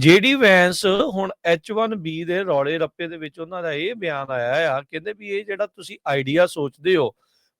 ਜੇਡੀ ਵੈਂਸ ਹੁਣ H1B ਦੇ ਰੌਲੇ ਰੱਪੇ ਦੇ ਵਿੱਚ ਉਹਨਾਂ ਦਾ ਇਹ ਬਿਆਨ ਆਇਆ ਆ ਕਹਿੰਦੇ ਵੀ ਇਹ ਜਿਹੜਾ ਤੁਸੀਂ ਆਈਡੀਆ ਸੋਚਦੇ ਹੋ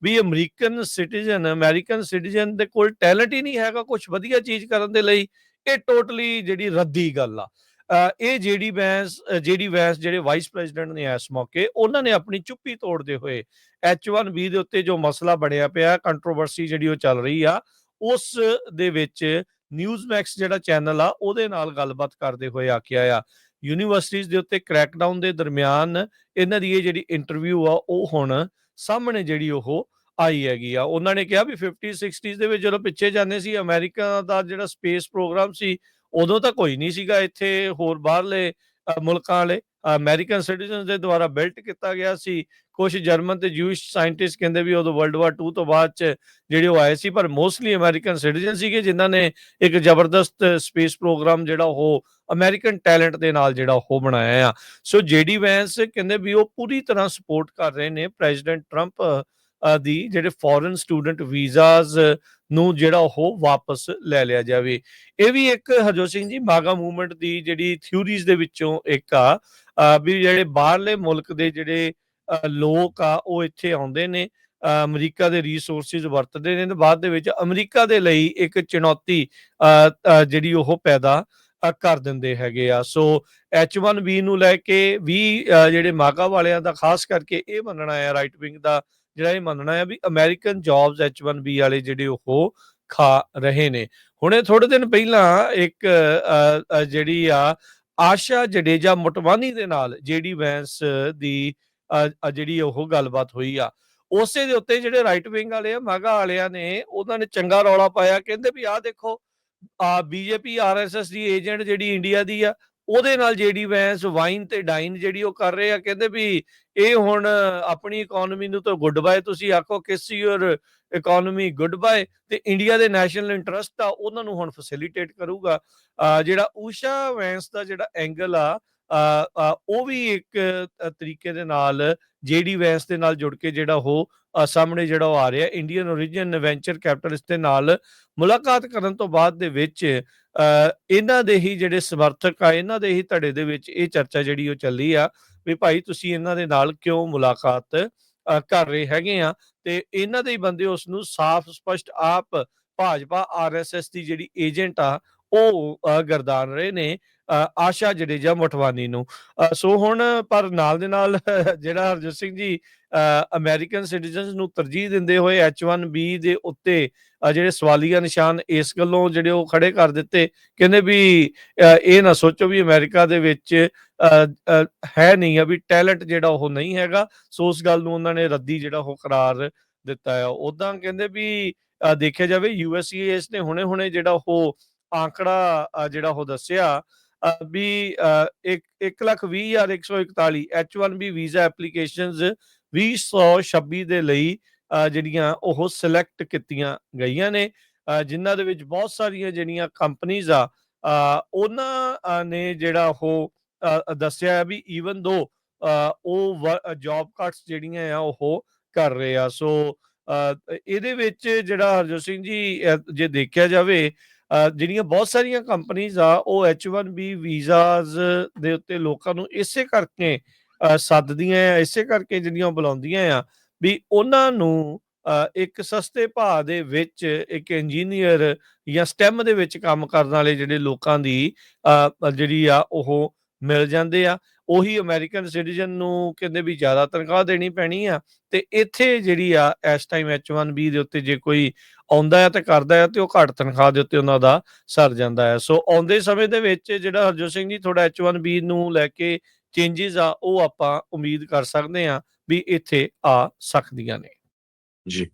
ਵੀ ਅਮਰੀਕਨ ਸਿਟੀਜ਼ਨ ਅਮਰੀਕਨ ਸਿਟੀਜ਼ਨ ਦੇ ਕੋਲ ਟੈਲੈਂਟ ਹੀ ਨਹੀਂ ਹੈਗਾ ਕੁਝ ਵਧੀਆ ਚੀਜ਼ ਕਰਨ ਦੇ ਲਈ ਇਹ ਟੋਟਲੀ ਜਿਹੜੀ ਰੱਦੀ ਗੱਲ ਆ। ਅ, ਇਹ ਜੇਡੀ ਵੈਂਸ ਜੇਡੀ ਵੈਂਸ ਜਿਹੜੇ ਵਾਈਸ ਪ੍ਰੈਜ਼ੀਡੈਂਟ ਨੇ ਇਸ ਮੌਕੇ ਉਹਨਾਂ ਨੇ ਆਪਣੀ ਚੁੱਪੀ ਤੋੜਦੇ ਹੋਏ H1B ਦੇ ਉੱਤੇ ਜੋ ਮਸਲਾ ਬਣਿਆ ਪਿਆ ਕੰਟਰੋਵਰਸੀ ਜਿਹੜੀ ਉਹ ਚੱਲ ਰਹੀ ਆ ਉਸ ਦੇ ਵਿੱਚ ਨਿਊਜ਼ ਮੈਕਸ ਜਿਹੜਾ ਚੈਨਲ ਆ, ਉਹਦੇ ਨਾਲ ਗੱਲਬਾਤ ਕਰਦੇ ਹੋਏ ਆਖਿਆ ਆ ਯੂਨੀਵਰਸਿਟੀਜ਼ ਦੇ ਉੱਤੇ ਕ੍ਰੈਕਡਾਊਨ ਦੇ ਦਰਮਿਆਨ ਇਹਨਾਂ ਦੀ ਇਹ ਜਿਹੜੀ ਇੰਟਰਵਿਊ ਆ, ਉਹ ਹੁਣ ਸਾਹਮਣੇ ਜਿਹੜੀ ਉਹ ਆਈ ਹੈਗੀ ਆ। ਉਹਨਾਂ ਨੇ ਕਿਹਾ ਵੀ 50 60s ਦੇ ਵਿੱਚ ਜਦੋਂ ਪਿੱਛੇ ਜਾਂਦੇ ਸੀ, ਅਮਰੀਕਾ ਦਾ ਜਿਹੜਾ ਸਪੇਸ ਪ੍ਰੋਗਰਾਮ ਸੀ, ਉਦੋਂ ਤਾਂ ਕੋਈ ਨਹੀਂ ਸੀਗਾ ਇੱਥੇ ਹੋਰ ਬਾਹਰਲੇ ਮੁਲਕਾਂ ਵਾਲੇ ਅਮਰੀਕਨ ਸਿਟੀਜ਼ਨਸ ਦੇ ਦੁਆਰਾ ਬਿਲਟ ਕੀਤਾ ਗਿਆ ਸੀ। ਕੁਝ ਜਰਮਨ ਤੇ ਜੂਇਸ਼ ਸਾਇੰਟਿਸਟ ਕਹਿੰਦੇ ਵੀ ਉਦੋਂ ਵਰਲਡ ਵਾਰ 2 ਤੋਂ ਬਾਅਦ ਚ ਜਿਹੜੇ ਉਹ ਆਏ ਸੀ, ਪਰ ਮੋਸਟਲੀ ਅਮਰੀਕਨ ਸਿਟੀਜ਼ਨ ਸੀਗੇ ਜਿਨ੍ਹਾਂ ਨੇ ਇੱਕ ਜ਼ਬਰਦਸਤ ਸਪੇਸ ਪ੍ਰੋਗਰਾਮ ਜਿਹੜਾ ਉਹ ਅਮਰੀਕਨ ਟੈਲੈਂਟ ਦੇ ਨਾਲ ਜਿਹੜਾ ਉਹ ਬਣਾਇਆ ਆ। ਸੋ ਜੇਡੀ ਵੈਂਸ ਕਹਿੰਦੇ ਵੀ ਉਹ ਪੂਰੀ ਤਰ੍ਹਾਂ ਸਪੋਰਟ ਕਰ ਰਹੇ ਨੇ। ਪ੍ਰੈਜ਼ੀਡੈਂਟ ਟਰੰਪ ਦੀ ਜਿਹੜੇ ਫੋਰਨ ਸਟੂਡੈਂਟ ਵੀਜ਼ਾਸ ਨੂੰ ਜਿਹੜਾ ਉਹ ਵਾਪਸ ਲੈ ਲਿਆ ਜਾਵੇ। ਇਹ ਵੀ ਇੱਕ ਹਰਜੋਤ ਸਿੰਘ ਜੀ ਮਾਗਾ ਮੂਵਮੈਂਟ ਦੀ ਜਿਹੜੀ ਥਿਊਰੀਜ਼ ਦੇ ਵਿੱਚੋਂ ਇੱਕ ਆ। ਵੀ ਜਿਹੜੇ ਬਾਹਰਲੇ ਮੁਲਕ ਦੇ ਜਿਹੜੇ ਲੋਕ ਆ, ਉਹ ਇੱਥੇ ਆਉਂਦੇ ਨੇ ਅਮਰੀਕਾ ਦੇ ਰਿਸੋਰਸਿਸ ਵਰਤਦੇ ਨੇ ਤੇ ਬਾਅਦ ਦੇ ਵਿੱਚ ਅਮਰੀਕਾ ਦੇ ਲਈ ਇੱਕ ਚੁਣੌਤੀ ਜਿਹੜੀ ਉਹ ਪੈਦਾ ਕਰ ਦਿੰਦੇ ਹੈਗੇ ਆ। ਸੋ H1B ਨੂੰ ਲੈ ਕੇ ਵੀ ਜਿਹੜੇ ਮਾਗਾ ਵਾਲਿਆਂ ਦਾ, ਖਾਸ ਕਰਕੇ ਇਹ ਮੰਨਣਾ ਹੈ ਰਾਈਟ ਵਿੰਗ ਦਾ ਜਿਹੜਾ ਇਹ ਮੰਨਣਾ ਹੈ ਵੀ ਅਮਰੀਕਨ ਜੌਬਸ H1B ਵਾਲੇ ਜਿਹੜੇ ਉਹ ਖਾ ਰਹੇ ਨੇ। ਹੁਣੇ ਥੋੜੇ ਦਿਨ ਪਹਿਲਾਂ ਇੱਕ ਜਿਹੜੀ ਆ ਆਸ਼ਾ ਜਡੇਜਾ ਮੋਟਵਾਨੀ ਦੇ ਨਾਲ ਜੇਡੀ ਵੈਂਸ ਦੀ ਜਿਹੜੀ ਉਹ ਗੱਲਬਾਤ ਹੋਈ ਆ। ਉਸੇ ਦੇ ਉੱਤੇ ਜਿਹੜੇ ਰਾਈਟ ਵਿੰਗ ਵਾਲੇ ਆ, ਮਾਗਾ ਵਾਲਿਆਂ ਨੇ ਉਹਨਾਂ ਨੇ ਚੰਗਾ ਰੌਲਾ ਪਾਇਆ। ਕਹਿੰਦੇ ਵੀ ਆਹ ਦੇਖੋ, ਆ ਬੀਜੇਪੀ ਆਰਐਸਐਸ ਦੀ ਏਜੰਟ ਜਿਹੜੀ ਇੰਡੀਆ ਦੀ ਆ ਉਹਦੇ ਨਾਲ ਜੇਡੀ ਵੈਂਸ ਵਾਈਨ ਤੇ ਡਾਈਨ ਜਿਹੜੀ ਉਹ ਕਰ ਰਹੇ ਆ, ਕਹਿੰਦੇ ਵੀ ਇਹ ਹੁਣ ਆਪਣੀ ਇਕਨੋਮੀ ਨੂੰ ਤਾਂ ਗੁੱਡ ਬਾਏ ਤੁਸੀਂ ਆਖੋ, kiss your economy goodbye ਤੇ ਇੰਡੀਆ ਦੇ ਨੈਸ਼ਨਲ ਇੰਟਰਸਟ ਆ, ਉਹਨਾਂ ਨੂੰ ਹੁਣ ਫੈਸਿਲਿਟੇਟ ਕਰੂਗਾ। ਜਿਹੜਾ ਊਸ਼ਾ ਵੈਂਸ ਦਾ ਜਿਹੜਾ ਐਂਗਲ ਆ ਉਹ ਵੀ ਇੱਕ ਤਰੀਕੇ ਦੇ ਨਾਲ ਜੇਡੀ ਵੈਂਸ ਦੇ ਨਾਲ ਜੁੜ ਕੇ ਜਿਹੜਾ ਉਹ ਸਾਹਮਣੇ ਜਿਹੜਾ ਉਹ ਆ ਰਿਹਾ ਇੰਡੀਅਨ origin ਵੈਂਚਰ ਕੈਪੀਟਲਿਸਟ ਦੇ ਨਾਲ ਮੁਲਾਕਾਤ ਕਰਨ ਤੋਂ ਬਾਅਦ ਦੇ ਵਿੱਚ ਇਹਨਾਂ ਦੇ ਹੀ ਜਿਹੜੇ ਸਮਰਥਕ ਆ, ਇਹਨਾਂ ਦੇ ਹੀ ਧੜੇ ਦੇ ਵਿੱਚ ਇਹ ਚਰਚਾ ਜਿਹੜੀ ਉਹ ਚੱਲੀ ਆ ਵੀ ਭਾਈ ਤੁਸੀਂ ਇਹਨਾਂ ਦੇ ਨਾਲ ਕਿਉਂ ਮੁਲਾਕਾਤ ਕਰ ਰਹੇ ਹੈਗੇ ਆ? ਤੇ ਇਹਨਾਂ ਦੇ ਹੀ ਬੰਦੇ ਉਸ ਨੂੰ ਸਾਫ਼, ਸਪਸ਼ਟ ਆਪ ਭਾਜਪਾ ਆਰਐਸਐਸ ਦੀ ਜਿਹੜੀ ਏਜੰਟ ਆ, ਉਹ ਗਰਦਾਨ ਰਹੇ ਨੇ। ਆਸ਼ਾ ਜਡੇਜਾ ਮੋਟਵਾਨੀ ਨੂੰ। ਸੋ ਹੁਣ ਪਰ ਨਾਲ ਦੇ ਨਾਲ ਜਿਹੜਾ ਹਰਜੋਤ ਸਿੰਘ ਜੀ ਅਮਰੀਕਨ ਸਿਟੀਜ਼ਨਸ ਨੂੰ ਤਰਜੀਹ ਦਿੰਦੇ ਹੋਏ H1B ਦੇ ਉੱਤੇ ਜਿਹੜੇ ਸਵਾਲੀਆ ਨਿਸ਼ਾਨ ਇਸ ਗੱਲੋਂ ਜਿਹੜੇ ਉਹ ਖੜੇ ਕਰ ਦਿੱਤੇ ਕਹਿੰਦੇ ਵੀ ਇਹ ਨਾ ਸੋਚੋ ਵੀ ਅਮਰੀਕਾ ਦੇ ਵਿੱਚ ਅ, ਹੈ ਨਹੀਂ ਆ ਵੀ ਟੈਲੈਂਟ ਜਿਹੜਾ ਉਹ ਨਹੀਂ ਹੈਗਾ। ਸੋ ਉਸ ਗੱਲ ਨੂੰ ਉਹਨਾਂ ਨੇ ਰੱਦੀ ਜਿਹੜਾ ਉਹ ਕਰਾਰ ਦਿੱਤਾ ਹੈ ਉਦਾਂ ਕਹਿੰਦੇ ਵੀ ਦੇਖਿਆ ਜਾਵੇ ਯੂਐਸਸੀਐਸ ਨੇ ਹੁਣੇ-ਹੁਣੇ ਜਿਹੜਾ ਉਹ ਆંકੜਾ ਜਿਹੜਾ ਉਹ ਦੱਸਿਆ ਵੀ 1,20,141 H1B ਵੀਜ਼ਾ ਐਪਲੀਕੇਸ਼ਨਸ 2026 ਦੇ ਲਈ ਜਿਹੜੀਆਂ ਉਹ ਸਿਲੈਕਟ ਕੀਤੀਆਂ ਗਈਆਂ ਨੇ। ਜਿਨ੍ਹਾਂ ਦੇ ਵਿੱਚ ਬਹੁਤ ਸਾਰੀਆਂ ਜਿਹੜੀਆਂ ਕੰਪਨੀਆਂ ਆ ਉਹਨਾਂ ਨੇ ਜਿਹੜਾ ਉਹ ਦੱਸਿਆ ਹੈ ਵੀ ਈਵਨ ਦੋ ਉਹ ਜੌਬ ਕੱਟਸ ਜਿਹੜੀਆਂ ਆ ਉਹ ਕਰ ਰਹੇ ਆ। ਸੋ ਅ, ਇਹਦੇ ਵਿੱਚ ਜਿਹੜਾ ਹਰਜੋਤ ਸਿੰਘ ਜੀ ਜੇ ਦੇਖਿਆ ਜਾਵੇ ਜਿਹੜੀਆਂ ਬਹੁਤ ਸਾਰੀਆਂ ਕੰਪਨੀਆਂ ਆ ਉਹ H1B ਵੀਜ਼ਾਸ ਦੇ ਉੱਤੇ ਲੋਕਾਂ ਨੂੰ ਇਸੇ ਕਰਕੇ ਸੱਦਦੀਆਂ ਆ ਇਸੇ ਕਰਕੇ ਜਿਹੜੀਆਂ ਬੁਲਾਉਂਦੀਆਂ ਆ ਵੀ ਉਹਨਾਂ ਨੂੰ ਅ, ਇੱਕ ਸਸਤੇ ਭਾਅ ਦੇ ਵਿੱਚ ਇੱਕ ਇੰਜੀਨੀਅਰ ਜਾਂ ਸਟੈਮ ਦੇ ਵਿੱਚ ਕੰਮ ਕਰਨ ਵਾਲੇ ਜਿਹੜੇ ਲੋਕਾਂ ਦੀ ਅ, ਜਿਹੜੀ ਆ ਉਹ ਮਿਲ ਜਾਂਦੇ ਆ। ਉਹੀ ਅਮਰੀਕਨ ਸਿਟੀਜ਼ਨ ਨੂੰ ਕਹਿੰਦੇ ਵੀ ਜ਼ਿਆਦਾ ਤਨਖਾਹ ਦੇਣੀ ਪੈਣੀ ਆ ਤੇ ਇੱਥੇ ਜਿਹੜੀ ਆ, ਇਸ ਟਾਈਮ H1B ਦੇ ਉੱਤੇ ਜੇ ਕੋਈ ਆਉਂਦਾ ਹੈ ਤੇ ਕਰਦਾ ਹੈ ਤੇ ਉਹ ਘੱਟ ਤਨਖਾਹ ਦੇ ਉੱਤੇ ਉਹਨਾਂ ਦਾ ਸਰ ਜਾਂਦਾ ਹੈ ਸੋ ਆਉਂਦੇ ਸਮੇਂ ਦੇ ਵਿੱਚ ਜਿਹੜਾ ਹਰਜੋਤ ਸਿੰਘ ਜੀ ਥੋੜਾ H1B ਨੂੰ ਲੈ ਕੇ ਚੇਂਜਸ ਆ, ਉਹ ਆਪਾਂ ਉਮੀਦ ਕਰ ਸਕਦੇ ਆ ਵੀ ਇੱਥੇ ਆ ਸਕਦੀਆਂ ਨੇ। ਜੀ।